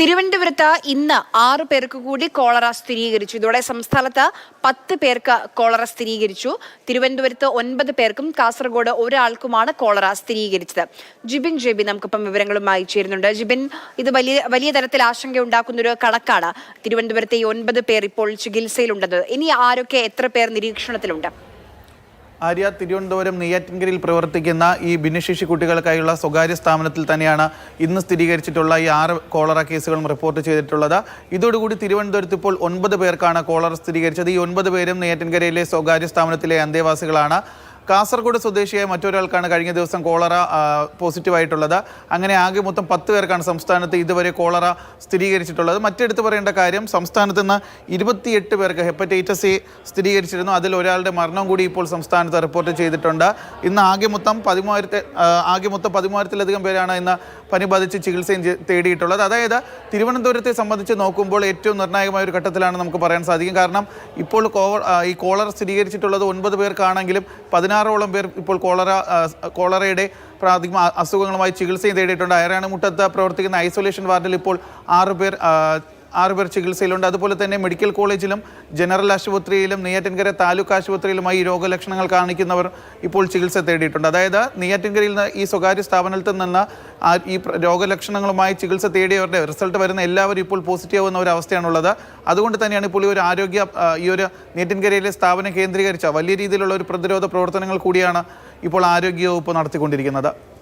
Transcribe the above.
തിരുവനന്തപുരത്ത് ഇന്ന് ആറ് പേർക്ക് കൂടി കോളറ സ്ഥിരീകരിച്ചു. ഇതോടെ സംസ്ഥാനത്ത് പത്ത് പേർക്ക് കോളറ സ്ഥിരീകരിച്ചു. തിരുവനന്തപുരത്ത് ഒൻപത് പേർക്കും കാസർഗോഡ് ഒരാൾക്കുമാണ് കോളറ സ്ഥിരീകരിച്ചത്. ജിബിൻ ജെബി നമുക്കിപ്പം വിവരങ്ങളുമായി ചേരുന്നുണ്ട്. ജിബിൻ ഇത് വലിയ വലിയ തരത്തിൽ ആശങ്ക ഉണ്ടാക്കുന്ന ഒരു കണക്കാണ് തിരുവനന്തപുരത്തെ ഈ ഒൻപത് പേർ ഇപ്പോൾ ചികിത്സയിലുണ്ടെന്നത്. ഇനി ആരൊക്കെ എത്ര പേർ നിരീക്ഷണത്തിലുണ്ട്? ആര്യ തിരുവനന്തപുരം നെയ്യാറ്റിൻകരയിൽ പ്രവർത്തിക്കുന്ന ഈ ഭിന്നശേഷി കുട്ടികൾക്കായുള്ള സ്വകാര്യ സ്ഥാപനത്തിൽ തന്നെയാണ് ഇന്ന് സ്ഥിരീകരിച്ചിട്ടുള്ള ഈ ആറ് കോളറ കേസുകളും റിപ്പോർട്ട് ചെയ്തിട്ടുള്ളത്. ഇതോടുകൂടി തിരുവനന്തപുരത്ത് ഇപ്പോൾ ഒൻപത് പേർക്കാണ് കോളറ സ്ഥിരീകരിച്ചത്. ഈ ഒൻപത് പേരും നെയ്യാറ്റിൻകരയിലെ സ്വകാര്യ സ്ഥാപനത്തിലെ അന്തേവാസികളാണ്. കാസർഗോഡ് സ്വദേശിയായ മറ്റൊരാൾക്കാണ് കഴിഞ്ഞ ദിവസം കോളറ പോസിറ്റീവായിട്ടുള്ളത്. അങ്ങനെ ആകെ മൊത്തം പത്ത് പേർക്കാണ് സംസ്ഥാനത്ത് ഇതുവരെ കോളറ സ്ഥിരീകരിച്ചിട്ടുള്ളത്. മറ്റെടുത്ത് പറയേണ്ട കാര്യം സംസ്ഥാനത്ത് നിന്ന് ഇരുപത്തിയെട്ട് പേർക്ക് ഹെപ്പറ്റൈറ്റിസ് എ സ്ഥിരീകരിച്ചിരുന്നു. അതിൽ ഒരാളുടെ മരണം കൂടി ഇപ്പോൾ സംസ്ഥാനത്ത് റിപ്പോർട്ട് ചെയ്തിട്ടുണ്ട്. ഇന്ന് ആകെ മൊത്തം പതിമൂവായിരത്തി ആകെ മൊത്തം പതിമൂവായിരത്തിലധികം പേരാണ് ഇന്ന് പനി ബാധിച്ച് ചികിത്സയും തേടിയിട്ടുള്ളത്. അതായത് തിരുവനന്തപുരത്തെ സംബന്ധിച്ച് നോക്കുമ്പോൾ ഏറ്റവും നിർണായകമായ ഒരു ഘട്ടത്തിലാണ് നമുക്ക് പറയാൻ സാധിക്കും. കാരണം ഇപ്പോൾ ഈ കോളർ സ്ഥിരീകരിച്ചിട്ടുള്ളത് ഒൻപത് പേർക്കാണെങ്കിലും പതിനാറോളം പേർ ഇപ്പോൾ കോളറ കോളറയുടെ പ്രാഥമിക അസുഖങ്ങളുമായി ചികിത്സയും തേടിയിട്ടുണ്ട്. അയറാണിമുട്ടത്ത് പ്രവർത്തിക്കുന്ന ഐസൊലേഷൻ വാർഡിൽ ഇപ്പോൾ ആറ് പേർ ആ, ആറ് പേർ ചികിത്സയിലുണ്ട്. അതുപോലെ തന്നെ മെഡിക്കൽ കോളേജിലും ജനറൽ ആശുപത്രിയിലും നെയ്യാറ്റിൻകര താലൂക്ക് ആശുപത്രിയിലുമായി രോഗലക്ഷണങ്ങൾ കാണിക്കുന്നവർ ഇപ്പോൾ ചികിത്സ തേടിയിട്ടുണ്ട്. അതായത് നെയ്യാറ്റിൻകരയിൽ നിന്ന് ഈ സ്വകാര്യ സ്ഥാപനത്തിൽ നിന്ന് ഈ രോഗലക്ഷണങ്ങളുമായി ചികിത്സ തേടിയവരുടെ റിസൾട്ട് വരുന്ന എല്ലാവരും ഇപ്പോൾ പോസിറ്റീവ് ആവുന്ന ഒരു അവസ്ഥയാണുള്ളത്. അതുകൊണ്ട് തന്നെയാണ് ഇപ്പോൾ ഈ ഒരു ആരോഗ്യ ഈ ഒരു നെയ്യാറ്റിൻകരയിലെ സ്ഥാപനം കേന്ദ്രീകരിച്ച വലിയ രീതിയിലുള്ള ഒരു പ്രതിരോധ പ്രവർത്തനങ്ങൾ കൂടിയാണ് ഇപ്പോൾ ആരോഗ്യവകുപ്പ് നടത്തിക്കൊണ്ടിരിക്കുന്നത്.